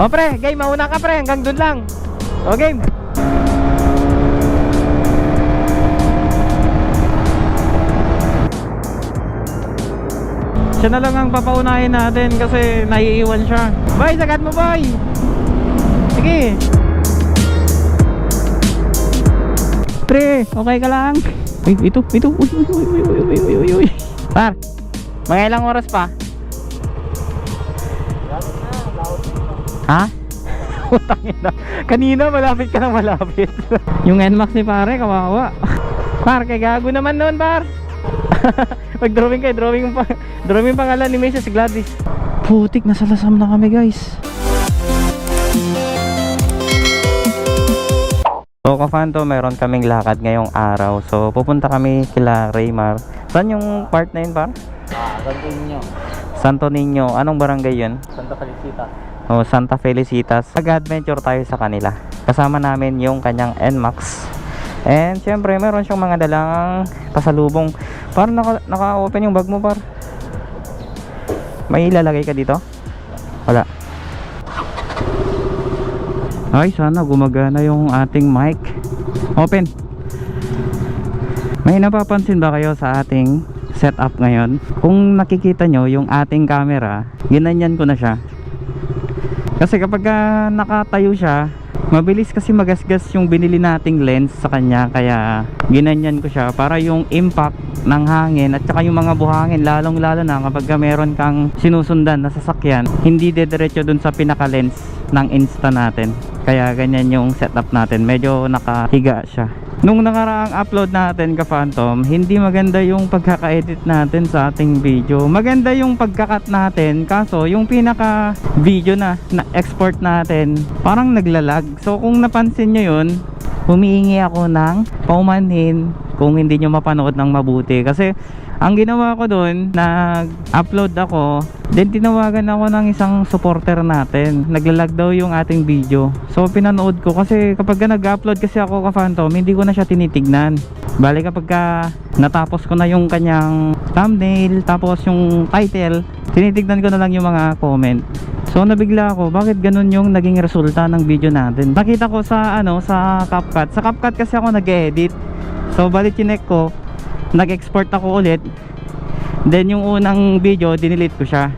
O pre, game, mauna ka pre, hanggang dun lang. O game. Siya na lang ang papaunahin natin kasi naiiwan siya. Boy, sagat mo boy! Sige! Pre, okay ka lang? Uy, ito, ito. Uy, uy, uy, uy, uy, uy, uy, uy. Par, mga ilang oras pa? Ha? Ina. Kanina malapit ka na malapit. yung NMAX ni pare, kawawa. Par, kay gago naman noon, par. Kayo, drawing yung pa drawing pangalan ni Mrs. Gladys. Putik, nasa lasam na kami, guys. So, kafanto, meron kaming lakad ngayong araw. So, pupunta kami kila Raymar. Saan yung part na yun, par? Ah, Santo Niño. Santo Niño. Anong barangay yun? Santa Felicita. O Santa Felicitas. Mag-adventure tayo sa kanila. Kasama namin yung kanyang NMAX. And syempre, meron siyang mga dalang pasalubong. Parang naka, naka-open yung bag mo, par. May ilalagay ka dito? Wala. Ay, sana gumagana yung ating mic. Open. May napapansin ba kayo sa ating setup ngayon? Kung nakikita nyo yung ating camera, ginanyan ko na siya. Kasi kapag ah, nakatayo siya, mabilis kasi magasgas yung binili nating lens sa kanya. Kaya ginanyan ko siya para yung impact ng hangin at saka yung mga buhangin lalong lalo na kapag meron kang sinusundan na sasakyan hindi dediretso dun sa pinaka lens ng insta natin. Kaya ganyan yung setup natin. Medyo nakahiga siya Nung nakaraang upload natin ka Phantom, hindi maganda yung pagkaka-edit natin sa ating video. Maganda yung pagkakat natin, kaso yung pinaka video na, na export natin, parang naglalag. So kung napansin nyo yun, humihingi ako ng paumanhin kung hindi nyo mapanood ng mabuti. Kasi ang ginawa ko doon, nag-upload ako, then tinawagan ako ng isang supporter natin. Naglalag daw yung ating video. So pinanood ko kasi kapag ka nag-upload kasi ako ka Phantom, hindi ko na siya tinitignan. Bali kapag ka natapos ko na yung kanyang thumbnail, tapos yung title, tinitignan ko na lang yung mga comment. So nabigla ako, bakit ganun yung naging resulta ng video natin? Nakita ko sa ano, sa CapCut. Sa CapCut kasi ako nag-edit. So bali chinek ko, nag-export ako ulit. Then yung unang video, dinilit ko siya.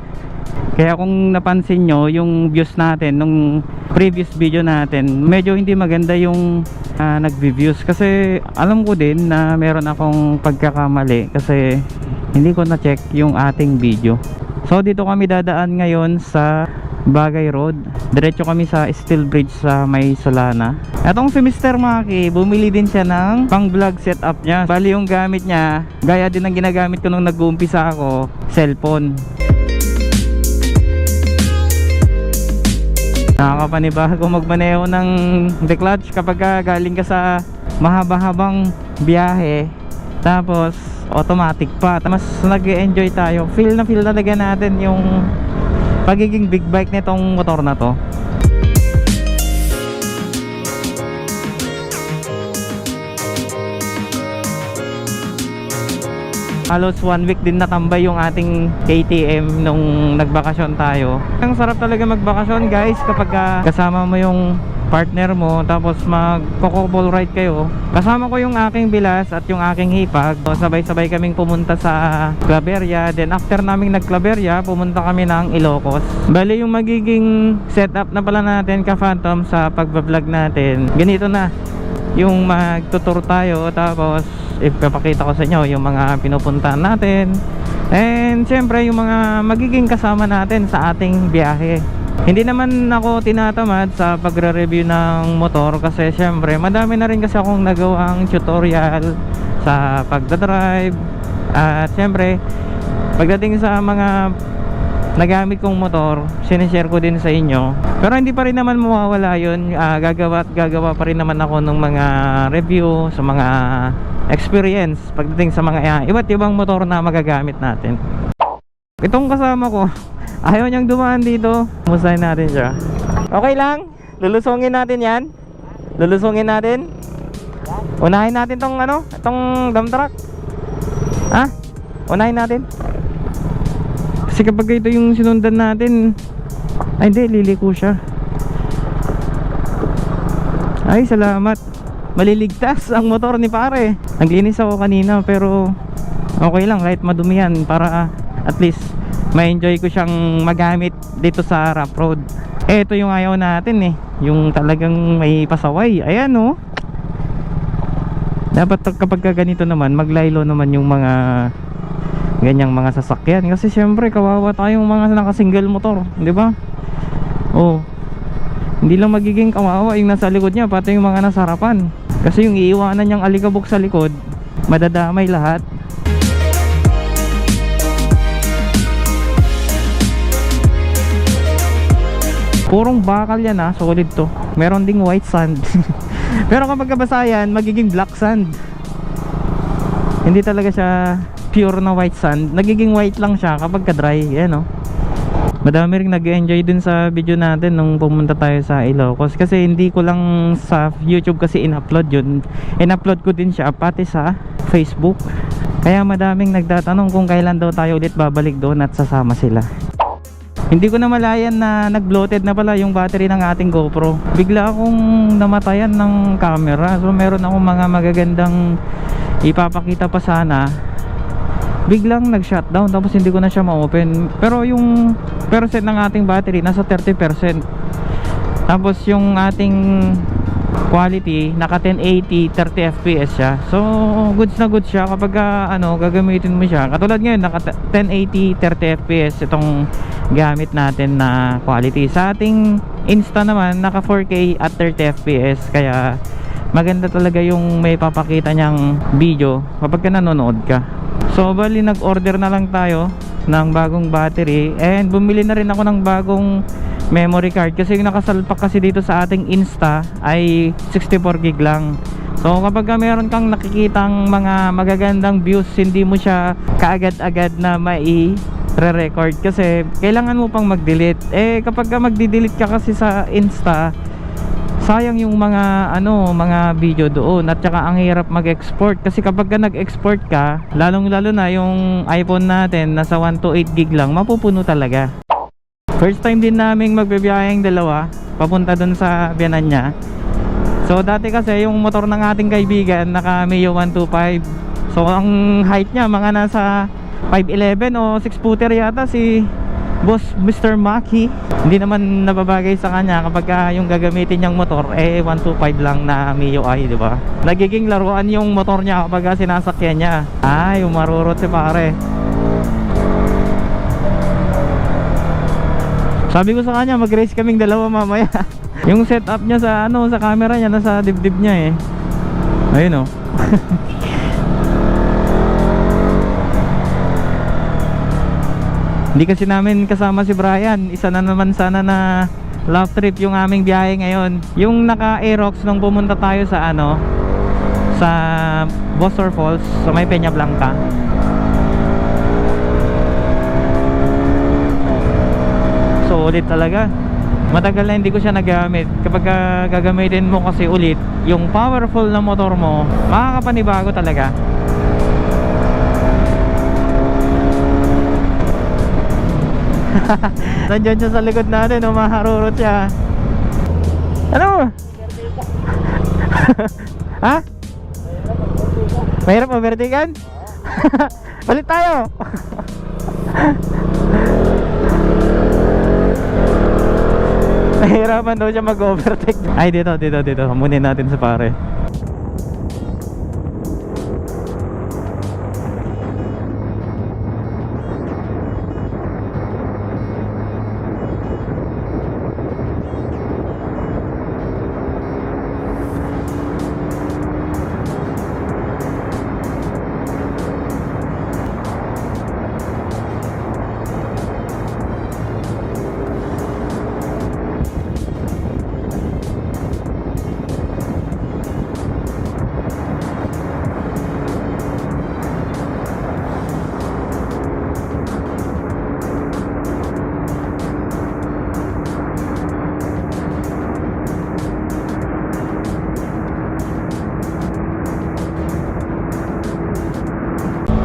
Kaya kung napansin nyo, yung views natin nung previous video natin, medyo hindi maganda yung ah, nag-views. Kasi alam ko din na meron akong pagkakamali kasi hindi ko na-check yung ating video. So dito kami dadaan ngayon sa Bagay Road. Diretso kami sa Steel Bridge sa May Solana. Etong si Mr. Maki, bumili din siya ng pang vlog setup niya. Bali yung gamit niya, gaya din ng ginagamit ko nung nag-uumpisa ako, cellphone. Nakakapanibago magmaneho ng declutch kapag ka galing ka sa mahaba-habang biyahe tapos automatic pa mas nag enjoy tayo feel na feel talaga natin yung pagiging big bike nitong motor na to. Halos one week din natambay yung ating KTM nung nagbakasyon tayo. Ang sarap talaga magbakasyon guys kapag ah, kasama mo yung partner mo tapos mag couple ride kayo. Kasama ko yung aking bilas at yung aking hipag. So, sabay-sabay kaming pumunta sa Claveria. Then after naming nag Claveria pumunta kami ng Ilocos. Bali yung magiging setup na pala natin ka Phantom sa pagbablog natin ganito na. Yung magtutur tayo tapos ipapakita ko sa inyo yung mga pinupuntahan natin. And syempre yung mga magiging kasama natin sa ating biyahe hindi naman ako tinatamad sa pagre-review ng motor kasi syempre madami na rin kasi akong nagawang tutorial sa pagdadrive at syempre pagdating sa mga nagamit kong motor, sinishare ko din sa inyo. Pero hindi pa rin naman mawawala yun. Ah, gagawa at gagawa pa rin naman ako ng mga review sa mga experience pagdating sa mga ah, iba't ibang motor na magagamit natin. Itong kasama ko, ayaw niyang dumaan dito. Musahin natin siya. Okay lang? Lulusungin natin yan? Lulusungin natin? Unahin natin tong ano? Itong dump truck? Ha? Unahin natin? Kasi kapag ito yung sinundan natin Ay hindi, liliko siya Ay, salamat. Maliligtas ang motor ni pare. Naglinis ako kanina pero okay lang kahit madumi yan para at least ma-enjoy ko siyang magamit dito sa rough road. Ito yung ayaw natin eh. Yung talagang may pasaway. Ayan oh. Dapat kapag ka ganito naman, maglaylo naman yung mga ganyang mga sasakyan. Kasi syempre, kawawa tayong mga naka-single motor. Di ba? Oh. Hindi lang magiging kawawa yung nasa likod niya, pati yung mga nasa harapan. Kasi yung iiwanan niyang alikabok sa likod, madadamay lahat. Purong bakal yan ha, solid to. Meron ding white sand. Pero kapag kabasa yan, magiging black sand. Hindi talaga siya pure na white sand. Nagiging white lang siya kapag ka-dry. Yan oh. Madami rin nag-enjoy dun sa video natin nung pumunta tayo sa Ilocos kasi hindi ko lang sa YouTube kasi in-upload yun. In-upload ko din siya pati sa Facebook. Kaya madaming nagtatanong kung kailan daw tayo ulit babalik doon at sasama sila. Hindi ko na malayan na nag-bloated na pala yung battery ng ating GoPro. Bigla akong namatayan ng camera. So meron akong mga magagandang ipapakita pa sana. Biglang nag-shutdown tapos hindi ko na siya ma-open. Pero yung percent ng ating battery nasa 30%. Tapos yung ating quality naka 1080 30 fps siya. So goods na goods siya kapag ah, ano gagamitin mo siya. Katulad ngayon naka 1080 30 fps itong gamit natin na quality. Sa ating Insta naman naka 4K at 30 fps kaya maganda talaga yung may papakita niyang video kapag ka nanonood ka. So bali nag-order na lang tayo ng bagong battery and bumili na rin ako ng bagong memory card. Kasi yung nakasalpak kasi dito sa ating Insta ay 64 gig lang. So kapag ka meron kang nakikitang mga magagandang views, hindi mo siya kaagad-agad na mai re-record kasi kailangan mo pang mag-delete. Eh kapag ka magdi-delete ka kasi sa Insta, sayang yung mga ano mga video doon. At saka ang hirap mag-export. Kasi kapag ka nag-export ka lalong lalo na yung iPhone natin nasa 128 gig lang mapupuno talaga first time din naming magbibiyaheng dalawa papunta doon sa biyanan niya. So dati kasi yung motor ng ating kaibigan naka Mio 125 so ang height niya mga nasa 5'11 o 6 footer yata si Boss Mr. Maki hindi naman nababagay sa kanya kapag ah, yung gagamitin niyang motor eh 125 lang na MIUI di ba? Nagiging laruan yung motor niya kapag ah, sinasakyan niya. Ay umarurot si pare sabi ko sa kanya mag race kaming dalawa mamaya yung setup niya sa ano sa camera niya nasa dibdib niya eh ayun oh Hindi kasi namin kasama si Brian. Isa na naman sana na love trip yung aming biyahe ngayon. Yung naka Aerox nung pumunta tayo sa ano sa Bosor Falls sa may Peña Blanca. Ulit talaga. Matagal na hindi ko siya nagamit. Kapag ah, gagamitin mo kasi ulit, yung powerful na motor mo, makakapanibago talaga. Nandiyan siya sa likod natin, umaharurot siya. Ano? ha? Mahirap overtaken? Balik tayo! Nahirapan daw siya mag-overtake. Ay, dito, dito, dito. Hamunin natin sa pare.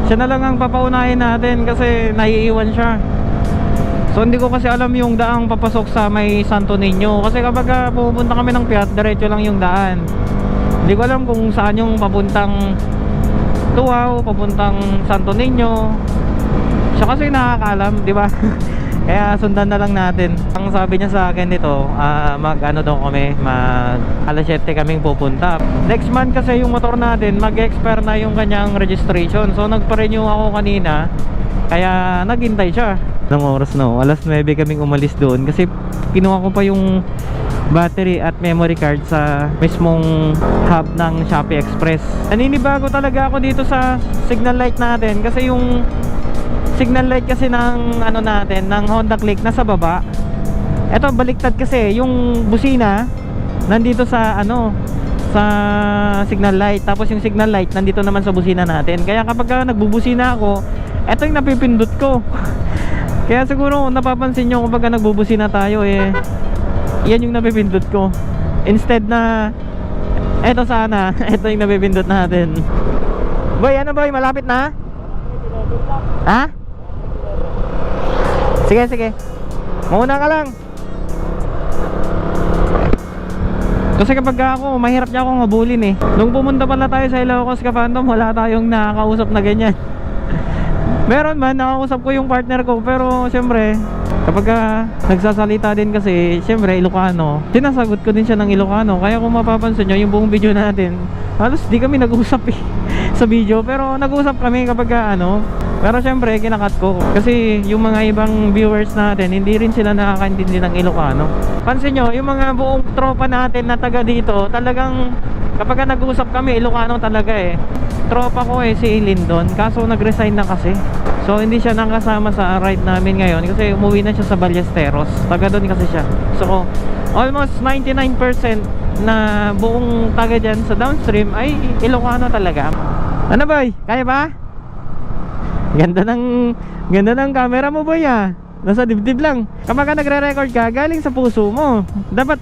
Siya na lang ang papaunahin natin kasi naiiwan siya. So hindi ko kasi alam yung daang papasok sa may Santo Niño Kasi kapag ah, pupunta kami ng Piat, diretso lang yung daan Hindi ko alam kung saan yung papuntang Tuaw, papuntang Santo Niño Siya kasi nakakaalam, di ba? Kaya sundan na lang natin. Ang sabi niya sa akin dito ah, Mag ano daw kami Mag alas 7 kaming pupunta. Next month kasi yung motor natin Mag-expire na yung kanyang registration. So nagpa-renew ako kanina Kaya naghintay siya. Anong oras no? Alas 9 kaming umalis doon Kasi kinuha ko pa yung battery at memory card sa mismong hub ng Shopee Express. Naninibago talaga ako dito sa signal light natin Kasi yung signal light kasi ng ano natin ng Honda Click nasa baba. Eto baliktad kasi yung busina nandito sa ano sa signal light. Tapos yung signal light nandito naman sa busina natin. Kaya kapag ka nagbubusina ako eto yung napipindot ko. Kaya siguro napapansin nyo kapag ka nagbubusina tayo eh yan yung napipindot ko. Instead na eto sana eto yung napipindot natin. Boy ano boy malapit na? Ha Sige, sige. Mauna ka lang. Kasi kapag ako, mahirap niya akong habulin eh. Nung pumunta pala tayo sa Ilocos ka Phantom, wala tayong nakakausap na ganyan. Meron man, nakakausap ko yung partner ko, pero syempre, kapag ah, nagsasalita din kasi, syempre, Ilocano, sinasagot ko din siya ng Ilocano. Kaya kung mapapansin nyo, yung buong video natin, halos di kami nag-usap eh, sa video. Pero nag-usap kami kapag ah, ano, pero syempre, kinakat ko. Kasi yung mga ibang viewers natin, hindi rin sila nakakaintindi ng Ilocano. Pansin nyo, yung mga buong tropa natin na taga dito, talagang kapag nag-usap kami, Ilocano talaga eh. Tropa ko eh, si Lindon. Kaso nag-resign na kasi. So hindi siya nakasama sa ride namin ngayon kasi umuwi na siya sa Ballesteros. Taga doon kasi siya. So almost 99% na buong taga dyan sa downstream ay Ilocano talaga. Ano boy? Kaya ba? Ganda ng ganda ng camera mo boy ah. Nasa dibdib lang. Kapag ka nagre-record ka, galing sa puso mo. Dapat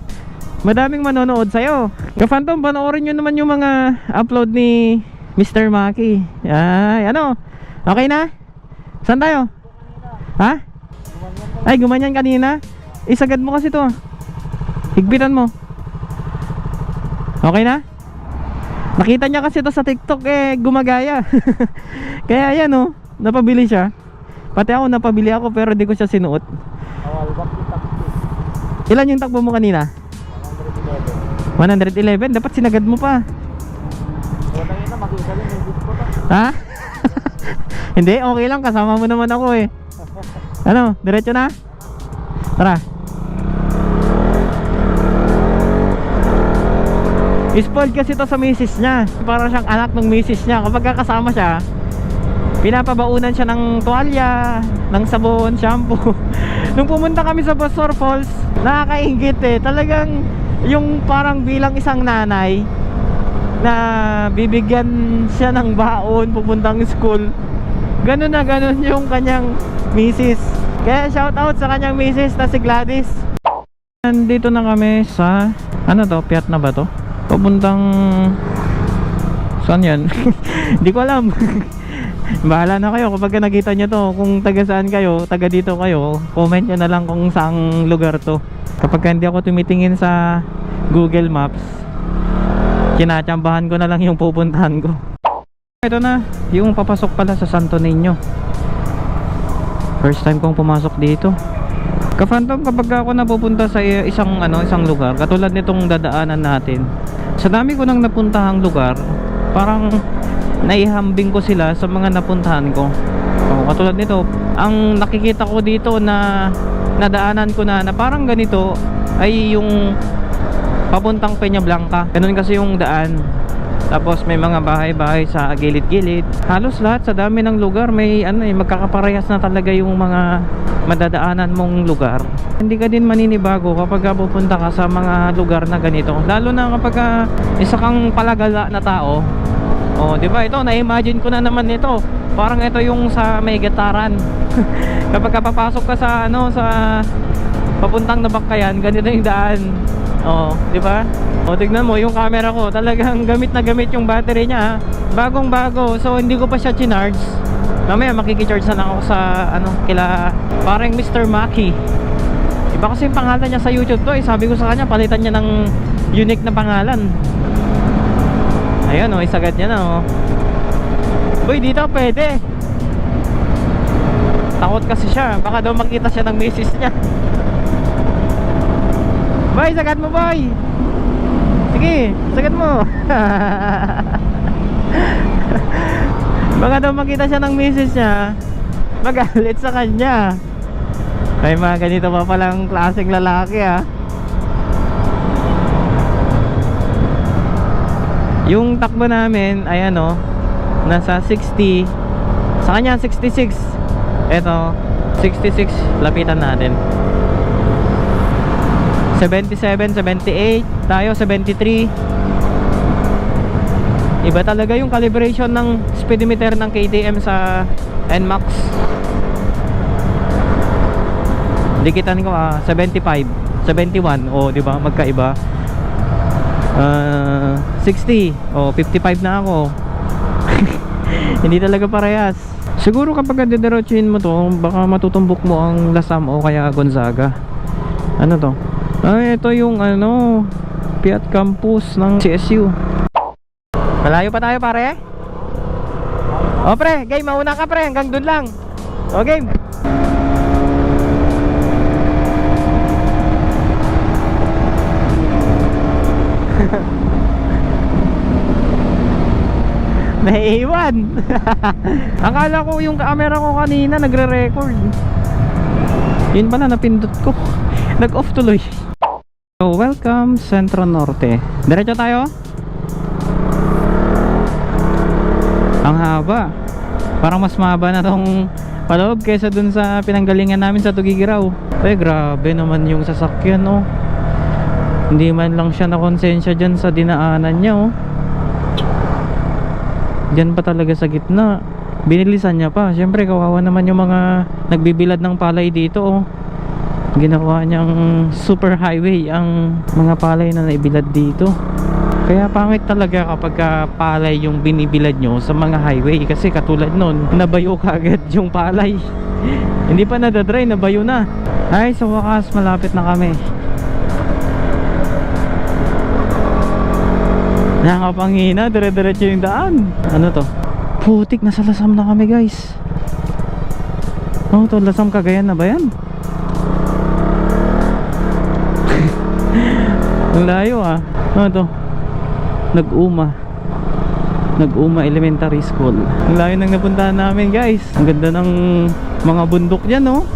madaming manonood sa'yo. Ka-Phantom, panoorin nyo naman yung mga upload ni Mr. Maki. Ay, ano? Okay na? Saan tayo? Ha? Ay, gumanyan kanina. Isagad mo kasi to. Higpitan mo. Okay na? Nakita niya kasi to sa TikTok eh gumagaya. Kaya yan oh, napabili siya. Pati ako napabili ako pero di ko siya sinuot. Ilan yung takbo mo kanina? 111. 111? Dapat sinagad mo pa. Ha? Hindi, okay lang. Kasama mo naman ako eh. Ano, diretso na? Tara. Spoiled kasi to sa misis niya. Para siyang anak ng misis niya. Kapag kasama siya, pinapabaunan siya ng tuwalya, ng sabon, shampoo. Nung pumunta kami sa Basor Falls, nakakaingit eh. Talagang yung parang bilang isang nanay na bibigyan siya ng baon pupuntang school. Ganun na ganun yung kanyang misis. Kaya shout out sa kanyang misis na si Gladys. Nandito na kami sa ano to, Piat na ba to? Papuntang Saan yan? Hindi ko alam. Bahala na kayo. Kapag nakita nyo to Kung taga saan kayo, taga dito kayo Comment nyo na lang kung saang lugar to. Kapag hindi ako tumitingin sa Google Maps Kinachambahan ko na lang yung pupuntahan ko. Ito na, yung papasok pala sa Santo Niño. First time kong pumasok dito. Ka-phantom kapag ako napupunta sa isang ano isang lugar katulad nitong dadaanan natin. Sa dami ko nang napuntahang lugar, parang naihambing ko sila sa mga napuntahan ko. Oh, katulad nito, ang nakikita ko dito na nadaanan ko na na parang ganito ay yung papuntang Peña Blanca. Ganun kasi yung daan. Tapos may mga bahay-bahay sa gilid-gilid. Halos lahat sa dami ng lugar may ano eh magkakaparehas na talaga yung mga madadaanan mong lugar. Hindi ka din maninibago kapag ka pupunta ka sa mga lugar na ganito. Lalo na kapag ka isa kang palagala na tao. Oh, 'di ba? Ito na-imagine ko na naman ito. Parang ito yung sa Megataran. kapag ka papasok ka sa ano sa papuntang Nabakkayan, ganito yung daan. Oh, 'di ba? O tignan mo yung camera ko, talagang gamit na gamit yung battery niya. ha. Bagong bago. So hindi ko pa siya chinarge. Mamaya makikicharge na ako sa ano, kila parang Mr. Maki. Iba kasi yung pangalan niya sa YouTube to eh. Sabi ko sa kanya, palitan niya ng unique na pangalan. Ayun oh, isagad niya na oh. Uy, dito pwede. Takot kasi siya. Baka daw makita siya ng misis niya. Boy, sagad mo boy. Sige, sagad mo. Baka daw makita siya ng misis niya. Magalit sa kanya. May mga ganito pa palang klaseng lalaki ah. Yung takbo namin ay ano, nasa 60. Sa kanya 66. Eto, 66 lapitan natin. 77, 78, tayo 73. Iba talaga yung calibration ng speedometer ng KTM sa NMAX. Dikitan ko ah, 75, 71. Oh, di ba? Magkaiba. Ah, 60. Oh, 55 na ako. Hindi talaga parehas. Siguro kapag dediretsuhin mo to, baka matutumbok mo ang Lasam o kaya Gonzaga. Ano to? Ay, ito yung ano, Fiat Campus ng CSU. Malayo pa tayo pare? O pre, game, mauna ka pre, hanggang dun lang. O game. Naiiwan. Akala ko yung camera ko kanina nagre-record. Yun pala napindot ko. Nag-off tuloy. So, welcome Centro Norte. Diretso tayo. Ang haba. Parang mas mahaba na tong paloob kaysa dun sa pinanggalingan namin sa Tugigiraw. Eh, grabe naman yung sasakyan, oh. Hindi man lang siya na konsensya dyan sa dinaanan niya, oh. Diyan pa talaga sa gitna. Binilisan niya pa. Siyempre, kawawa naman yung mga nagbibilad ng palay dito, oh. Ginawa niyang super highway ang mga palay na naibilad dito. Kaya pangit talaga kapag ka palay yung binibilad nyo sa mga highway kasi katulad nun, nabayo kagad yung palay. Hindi pa nadadry, nabayo na. Ay, sa wakas, malapit na kami. Nakakapangina, dire-diretso yung daan. Ano to? Putik, nasa Lasam na kami guys. Ano to, Lasam Cagayan na ba yan? Ang layo ah. Ano to? Nag-uma. Nag-uma Elementary School. Ang layo nang napuntahan namin guys. Ang ganda ng mga bundok dyan no?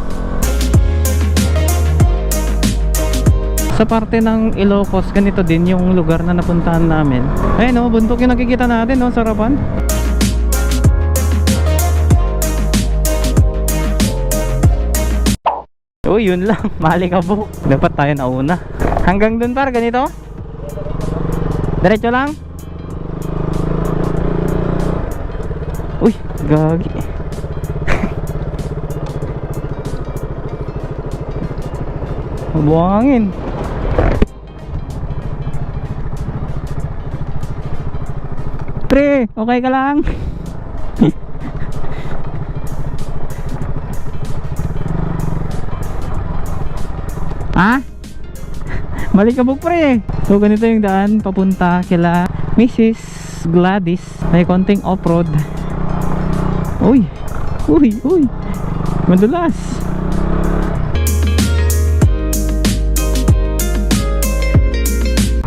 Sa parte ng Ilocos, ganito din yung lugar na napuntahan namin. Ayun no, bundok yung nakikita natin no, sarapan. Uy, yun lang. Mali ka po. Dapat tayo nauna. Hanggang dun par, ganito? Diretso lang? Uy, gagi. Buhangin. Pre, okay ka lang? ha? Malikabog pre. So ganito yung daan papunta kila Mrs. Gladys. May konting off-road. Uy. Uy, uy. Madulas.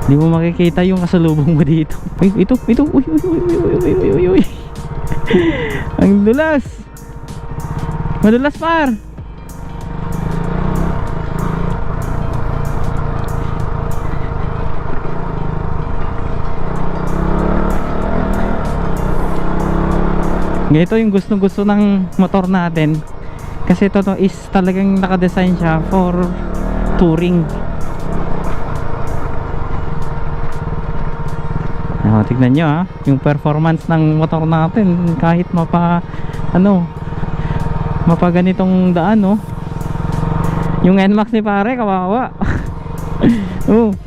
Hindi mo makikita yung kasalubong mo dito. Uy, ito, ito. Uy, uy, uy, uy, uy, uy, uy, uy. Ang dulas. Madulas par. Ganito yung gusto gusto ng motor natin kasi ito to is talagang nakadesign siya for touring oh, tignan nyo ha yung performance ng motor natin kahit mapa ano mapa ganitong daan no yung NMAX ni pare kawawa oh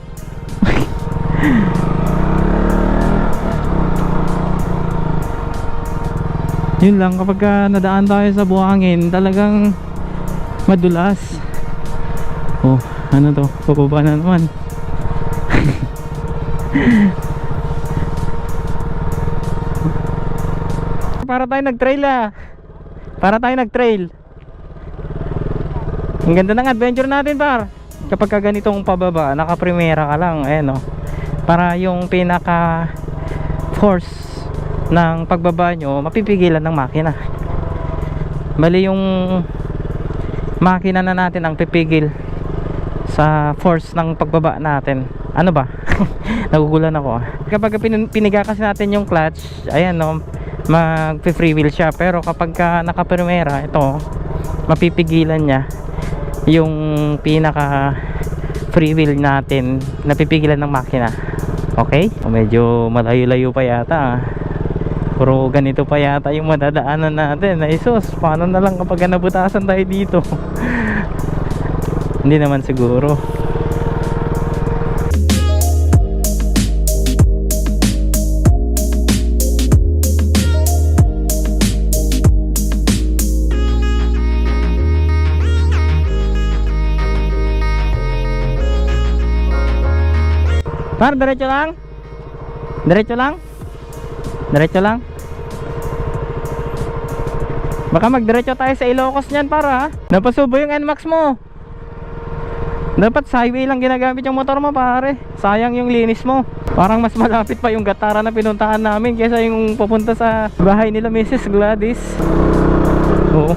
Yun lang, kapag ka nadaan tayo sa buhangin, talagang madulas. Oh, ano to? Pababa na naman. Para tayo nag-trail ah. Para tayo nag-trail. Ang ganda ng adventure natin par. Kapag ka ganitong pababa, naka-primera ka lang, ayan oh. Para yung pinaka force ng pagbaba nyo, mapipigilan ng makina. Bali yung makina na natin ang pipigil sa force ng pagbaba natin. Ano ba? Nagugulan ako. ah. Kapag pin- piniga kasi natin yung clutch, ayan no, mag free wheel siya. Pero kapag ka naka-primera, ito, mapipigilan niya yung pinaka free wheel natin. Napipigilan ng makina. Okay? O, medyo malayo-layo pa yata ah. puro ganito pa yata yung madadaanan natin. Ay sus paano na lang kapag nabutasan tayo dito? Hindi naman siguro Par, diretso lang? Diretso lang? Diretso lang? Baka magdiretso tayo sa Ilocos niyan para ha? Napasubo yung NMAX mo Dapat sa highway lang ginagamit yung motor mo pare Sayang yung linis mo Parang mas malapit pa yung Gatara na pinuntahan namin Kesa yung pupunta sa bahay nila Mrs. Gladys Oo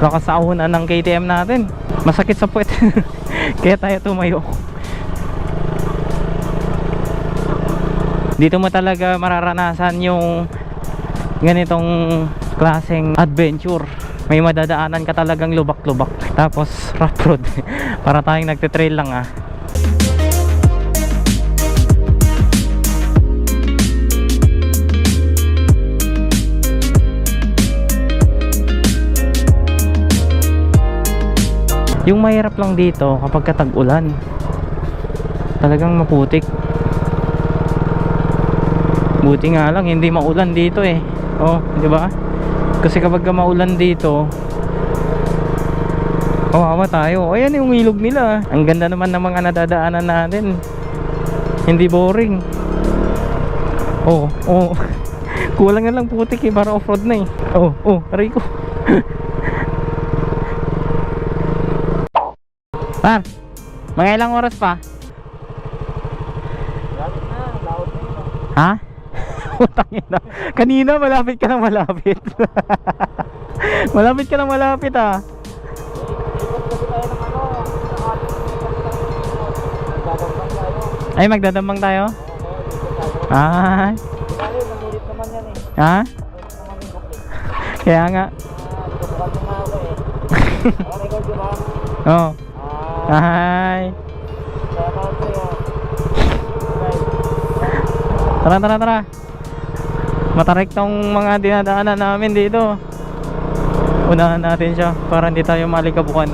Lakas sa uhunan ng KTM natin. Masakit sa puwet. Kaya tayo tumayo. Dito mo talaga mararanasan yung ganitong klaseng adventure. May madadaanan ka talagang lubak-lubak. Tapos rough road. Para tayong nagtitrail lang ah Yung mahirap lang dito kapag katag ulan Talagang maputik. Buti nga lang hindi maulan dito eh. Oh, di ba? Kasi kapag ka maulan dito Kawawa tayo. Ayan yung ilog nila. Ang ganda naman ng mga nadadaanan natin. Hindi boring. Oh, oh. Kulang na lang putik eh para off-road na eh. Oh, oh, aray ko Par, mga ilang oras pa? Lapit na, laot na yun. ah. Ha? Utang ina. Kanina malapit ka na malapit. malapit ka na malapit ah. Ano. Ay, magdadambang tayo? Ah, eh. ha? Kaya nga. Ah, eh. Oh. Hi. Tara, tara, tara. Matarik tong mga dinadaanan namin dito. Unahan natin siya para hindi tayo malikabukan.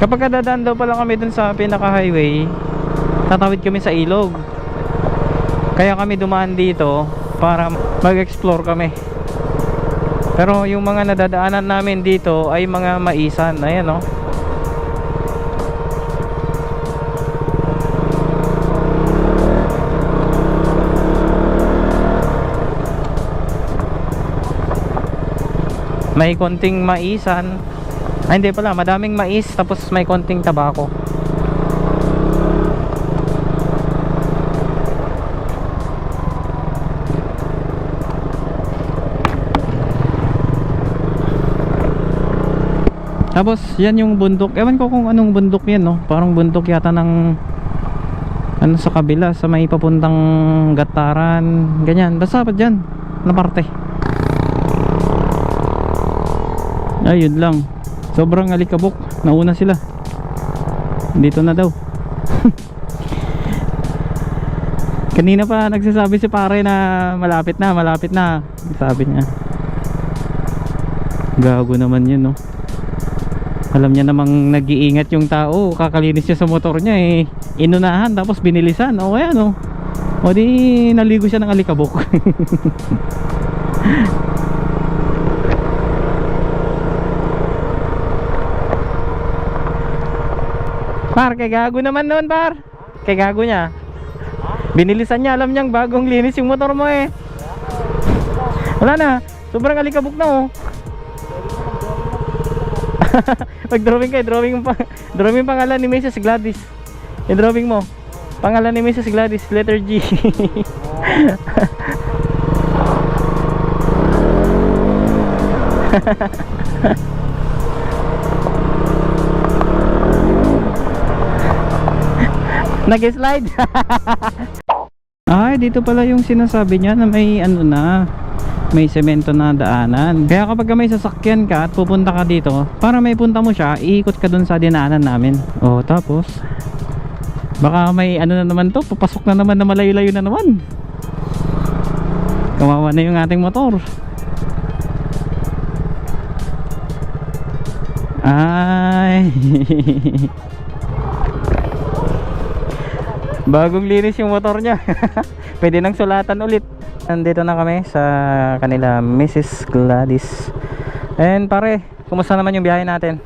Kapag dadaan daw pala kami dun sa pinaka-highway, tatawid kami sa ilog. Kaya kami dumaan dito para mag-explore kami. Pero yung mga nadadaanan namin dito ay mga maisan. Ayan oh. may konting maisan ay hindi pala madaming mais tapos may konting tabako tapos yan yung bundok. Ewan ko kung anong bundok yan no? Parang bundok yata ng ano sa kabila sa may papuntang gataran. Ganyan. Basta pa dyan na parte. Ayun lang. Sobrang alikabok. Nauna sila. Dito na daw. Kanina pa nagsasabi si pare na malapit na malapit na. Sabi niya. Gago naman yun no Alam niya namang nag-iingat yung tao, kakalinis niya sa motor niya eh. Inunahan tapos binilisan. O kaya no. O di naligo siya ng alikabok. par, kay gago naman noon par. Kay gago niya. Binilisan niya, alam niyang bagong linis yung motor mo eh. Wala na, sobrang alikabok na oh. Pag-drawing ka, drawing pa, drawing pangalan ni Mrs. Gladys. I-drawing mo. Pangalan ni Mrs. Gladys, letter G. Nag-slide. Ay, dito pala yung sinasabi niya na may ano na, may semento na daanan. Kaya kapag may sasakyan ka at pupunta ka dito, para may punta mo siya, iikot ka dun sa dinaanan namin. O, tapos, baka may ano na naman to, papasok na naman na malayo-layo na naman. Kawawa na yung ating motor. Ay. Bagong linis yung motor niya. Pwede nang sulatan ulit. Nandito na kami sa kanila Mrs. Gladys. And pare, kumusta naman yung biyahe natin?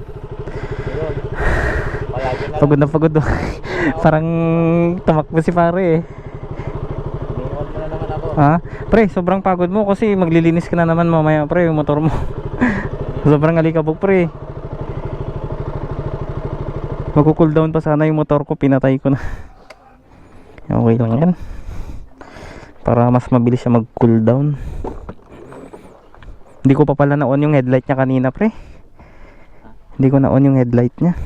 Pagod na pagod. Parang tumakbo si pare eh. Ha? Pre, sobrang pagod mo kasi maglilinis ka na naman mamaya pre yung motor mo. sobrang alikabok pre. Magko-cool down pa sana yung motor ko, pinatay ko na. Okay lang yan. Para mas mabilis siya mag-cool down. Hindi ko pa pala na-on yung headlight niya kanina pre. Hindi ko na-on yung headlight niya.